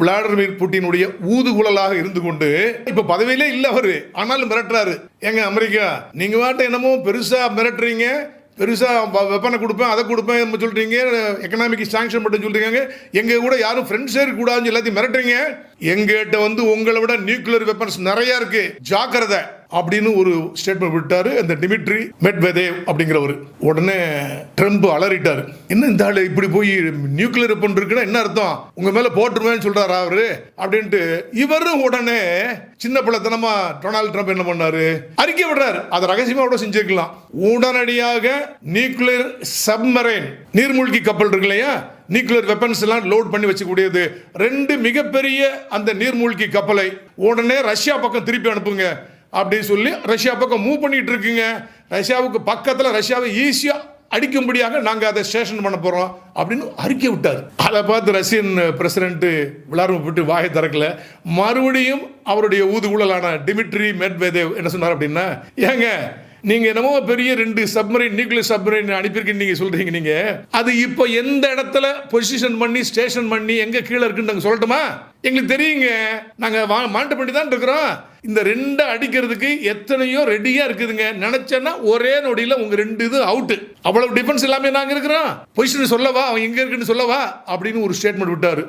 Vladimir புட்டினுடைய ஊதுகுழலாக இருந்து கொண்டு இப்ப பதவியிலே இல்ல அவரு. ஆனாலும் மிரட்டுறாரு. ஏங்க அமெரிக்கா நீங்க வாட்ட என்னமோ பெருசா மிரட்டுறீங்க. பெருசா வெப்பனை கொடுப்பேன் அதை கொடுப்பேன் சொல்றீங்க. எக்கனாமிக் சாங்ஷன் மட்டும் சொல்றீங்க. எங்க கூட யாரும் ஃப்ரெண்ட்ஸே இருக்கக்கூடாதுன்னு எல்லாத்தையும் மிரட்டுறீங்க. எங்கிட்ட வந்து உங்களை விட நியூக்ளியர் வெப்பன்ஸ் நிறைய இருக்கு. ஜாக்கிரதை. அப்படின்னு ஒரு ஸ்டேட்மெண்ட் விட்டாரு அந்த டிமிட்ரி மெட்வெதேவ் அப்படிங்கிறவர். உடனே ட்ரம்ப் அலறிட்டாரு. என்ன இந்த ஆள் இப்படி போய் நியூக்ளியர் வெப்பன் இருக்குன்னா என்ன அர்த்தம்? உங்க மேல போட்டுருவேன்னு சொல்றாரா அவரு? அப்படின்ட்டு இவரும் உடனே சின்ன பிள்ளைத்தனமா டொனால்ட் ட்ரம்ப் என்ன பண்ணாரு? அறிக்கை விடுறாரு. அதை ரகசியமா கூட செஞ்சிருக்கலாம். உடனடியாக நியூக்ளியர் சப்மரைன் நீர்மூழ்கி கப்பல் இருக்கு இல்லையா? நியூக்ளியர் வெப்பன்ஸ் எல்லாம் லோட் பண்ணி வச்சுக்கூடியது ரெண்டு மிகப்பெரிய அந்த நீர்மூழ்கி கப்பலை உடனே ரஷ்யா பக்கம் திருப்பி அனுப்புங்க. அப்படின்னு சொல்லி ரஷ்யா பக்கம் மூவ் பண்ணிட்டு இருக்குங்க ரஷ்யாவுக்கு பக்கத்தில் ரஷ்யாவை ஈஸியாக அடிக்கும்படியாக நாங்கள் அதை ஸ்டேஷன் பண்ண போகிறோம் அப்படின்னு அறிக்கை விட்டார். அதை பார்த்து ரஷ்யன் பிரசிடென்ட்டு விளாரம் விட்டு வாயை திறக்கல. மறுபடியும் அவருடைய ஊதுகுழலான டிமிட்ரி மெட்வேதேவ் என்ன சொன்னார் அப்படின்னா ஏங்க நீங்கள் என்னமோ பெரிய ரெண்டு சப்மரைன் நியூக்ளியர் சப்மரைன் அனுப்பியிருக்கீங்க நீங்கள் சொல்கிறீங்க நீங்கள் அது இப்போ எந்த இடத்துல பொசிஷன் பண்ணி ஸ்டேஷன் பண்ணி எங்கே கீழே இருக்குன்னு நாங்கள் சொல்லட்டுமா? எங்களுக்கு தெரியுங்க. நாங்க மானிட்டர் பண்ணி தான் இருக்கிறோம். இந்த ரெண்டை அடிக்கிறதுக்கு எத்தனையோ ரெடியா இருக்குதுங்க. நினைச்சேன்னா ஒரே நொடியில உங்க ரெண்டு இது அவுட் அவ்வளவு டிஃபென்ஸ் இல்லாமல் நாங்க இருக்கிறோம். பொசிஷன் சொல்லவா? அவன் எங்க இருக்குன்னு சொல்லவா? அப்படின்னு ஒரு ஸ்டேட்மெண்ட் விட்டாரு.